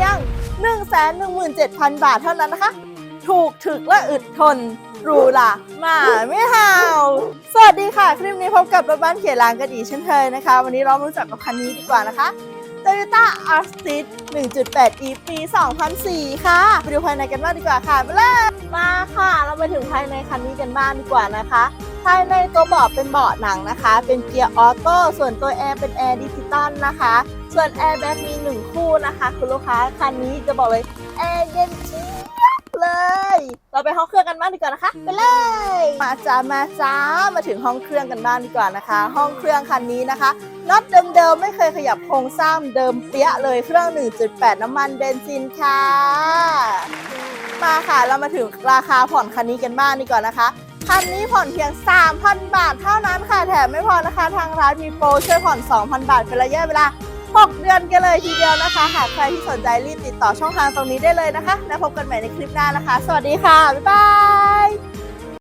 พียง 117,000 บาทเท่านั้นนะคะ ถูกถึกและอึดทนรูล่ะหมาไม่เห่าสวัสดีค่ะ คลิปนี้พบกับรถบ้านเขียนรางกันอีกเช่นเคยนะคะ วันนี้เรามารู้จักกับคันนี้ดีกว่านะคะ Toyota Arstit 1.8 e ปี 2004 ค่ะไปดูภายในกันบ้างดีกว่าค่ะไปเลยมาค่ะ เรามาถึงภายในคันนี้กันบ้างดีกว่านะคะ ภายในตัวเบาะเป็นเบาะหนังนะคะ เป็นเกียร์ออโต้ส่วนตัวแอร์เป็นแอร์ดิจิตอลนะคะ ส่วนแอร์แบ็กมีหนึ่งคู่นะคะ คุณลูกค้าคันนี้จะบอกเลยแอร์เย็นชียบเลย เราไปห้องเครื่องกันบ้างดีกว่านะคะ ไปเลย มาจ้ามาจ้ามาถึงห้องเครื่องกันบ้างดีกว่านะคะ ห้องเครื่องคันนี้นะคะ น็อตเดิมๆ ไม่เคยขยับโครงสร้างเดิมเปี้ยเลยเครื่อง 1.8 น้ำมันเบนซินค่ะ มาค่ะเรามาถึงราคาผ่อนคันนี้กันบ้างดีกว่านะคะ คันนี้ผ่อนเพียง 3,000 บาทเท่านั้นค่ะ แถมไม่พอนะคะ ทางร้านมีโปรช่วยผ่อน 2,000 บาทเป็นระยะเวลา 6 เดือนกันเลยทีเดียวนะคะ หากใครที่สนใจรีบติดต่อช่องทางตรงนี้ได้เลยนะคะ แล้วพบกันใหม่ในคลิปหน้านะคะ สวัสดีค่ะ บ๊ายบาย